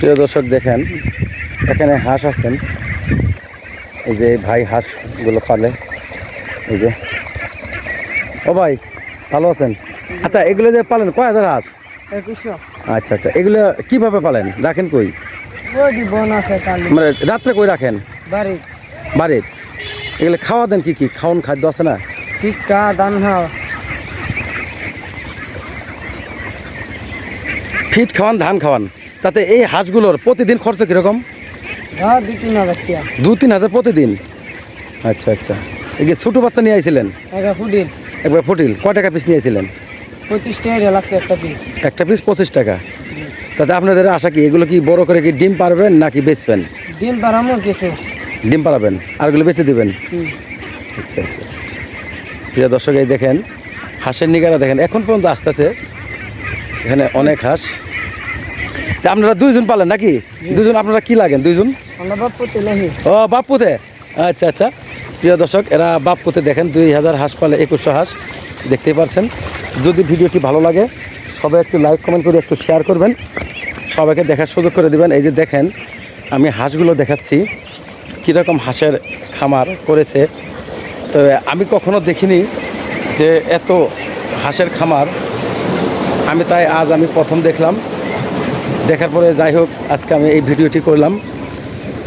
প্রিয় দর্শক দেখেন এখানে হাঁস আছেন। এই যে ভাই হাঁসগুলো পালে। এই যে। ও ভাই ভালো আছেন? আচ্ছা এগুলো যে পালেন কয় হাজার হাঁস? আচ্ছা আচ্ছা এগুলো কীভাবে পালেন? রাখেন কই? মানে রাত্রে কই রাখেন? বাড়ি। বাড়ির। এগুলো খাওয়া দেন কি কি? খাওয়ান খাদ্য আছে না? টিক্কা দান ফিট খাওয়ান ধান খাওয়ান? তাতে এই হাঁসগুলোর প্রতিদিন খরচা কীরকম? দু তিন হাজার প্রতিদিন? আচ্ছা আচ্ছা। এই যে ছোটো বাচ্চা নিয়ে আইছিলেন? একবার ফুটিল। কয় টাকা পিস নিয়েছিলেন পঁচিশ টাকা লাগছে একটা পিস একটা পিস পঁচিশ টাকা। তাতে আপনাদের আশা কি এগুলো কি বড় করে কি ডিম পারবেন নাকি বেচবেন? ডিম পারামো কিছু। ডিম পারাবেন। আরগুলো বেচে দিবেন। আচ্ছা আচ্ছা। প্রিয় দর্শক এই দেখেন হাঁসের নিগারা দেখেন এখন পর্যন্ত আসতেছে। এখানে অনেক হাঁস। আপনারা দুইজন পালেন নাকি? দুজন আপনারা কি লাগেন দুইজন? ও বাপুতে আচ্ছা আচ্ছা। প্রিয় দর্শক এরা বাপুতে দেখেন দুই হাজার হাঁস পালে একুশশো হাঁস দেখতেই পারছেন। যদি ভিডিওটি ভালো লাগে সবাই একটু লাইক কমেন্ট করে একটু শেয়ার করবেন। সবাইকে দেখার সুযোগ করে দিবেন। এই যে দেখেন আমি হাঁসগুলো দেখাচ্ছি। কীরকম হাঁসের খামার করেছে। তো আমি কখনো দেখিনি যে এত হাঁসের খামার। আমি তাই আজ আমি প্রথম দেখলাম। দেখার পরে যাই হোক, আজকে আমি এই ভিডিওটি করলাম।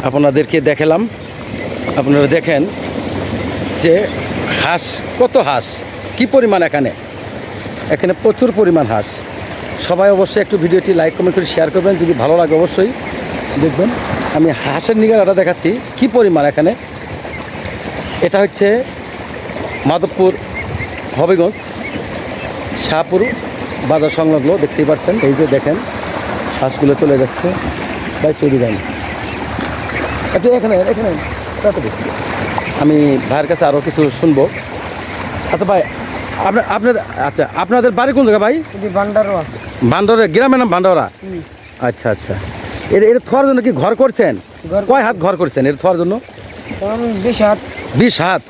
আপনাদেরকে দেখালাম। আপনারা দেখেন যে হাঁস, কত হাঁস, কি পরিমাণ এখানে? এখানে প্রচুর পরিমাণ হাঁস। সবাই অবশ্যই একটু ভিডিওটি লাইক, কমেন্ট করে শেয়ার করবেন। যদি ভালো লাগে অবশ্যই দেখবেন। আমি হাঁসের নিগারাটা দেখাচ্ছি, কি পরিমাণ এখানে? এটা হচ্ছে মাধবপুর হবিগঞ্জ, শাহপুর বাজার সংলগ্ন, দেখতেই পাচ্ছেন এই যে দেখেন হাঁসগুলো চলে যাচ্ছে। বাই তৈরি দেন একটু এখানে এখানে তাড়াতাড়ি। আমি ভাইয়ের কাছে আরও কিছু শুনব। আচ্ছা ভাই আপনার আপনার আচ্ছা আপনাদের বাড়ি কোন জায়গা ভাই? আছে। ভান্ডারে গ্রামের নাম ভান্ডারা আচ্ছা আচ্ছা। এর এর থোয়ার জন্য কি ঘর করছেন? ঘর কয় হাত ঘর করছেন এর থোয়ার জন্য? বিশ হাত। বিশ হাত?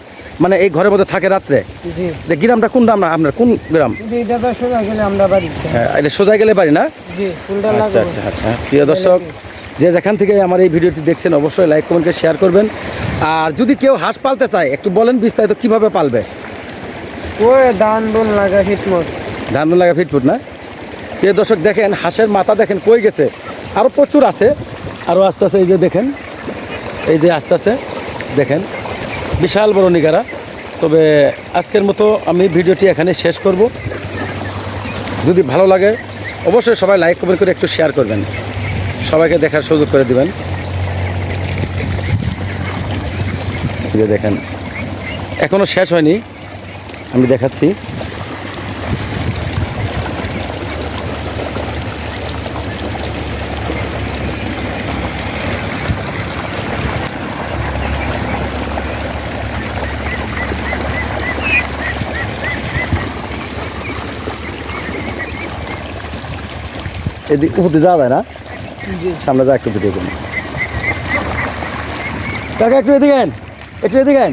মানে এই ঘরের মধ্যে থাকে রাত্রে? জি। যে গ্রামটা কোন গ্রাম আপনার কোন গ্রাম? এটা সোজা গেলে আমরা বাড়ি। হ্যাঁ, এটা সোজা গেলে বাড়ি না? আচ্ছা আচ্ছা আচ্ছা। প্রিয় দর্শক যে যেখান থেকে আমার এই ভিডিওটি দেখছেন অবশ্যই লাইক কমেন্ট করে শেয়ার করবেন। আর যদি কেউ হাঁস পালতে চায় একটু বলেন বিস্তারিত কীভাবে পালবে? ওই বোন লাগা ধান লাগা ফিটফুট না? প্রিয় দর্শক দেখেন হাঁসের মাথা দেখেন কই গেছে? আরও প্রচুর আছে। আরও আস্তে আস্তে এই যে দেখেন এই যে আস্তে আস্তে দেখেন। বিশাল বড় নিগারা। তবে আজকের মতো আমি ভিডিওটি এখানে শেষ করব। যদি ভালো লাগে, অবশ্যই সবাই লাইক, কমেন্ট করে একটু শেয়ার করবেন। সবাইকে দেখার সুযোগ করে দেবেন। দেখেন এখনও শেষ হয়নি। আমি দেখাচ্ছি। এদিক উপরে যাওয়া যায় না। সামনে যা একটু ভিডিও করুন কাকা, একটু এদিকে একটু এদিকে।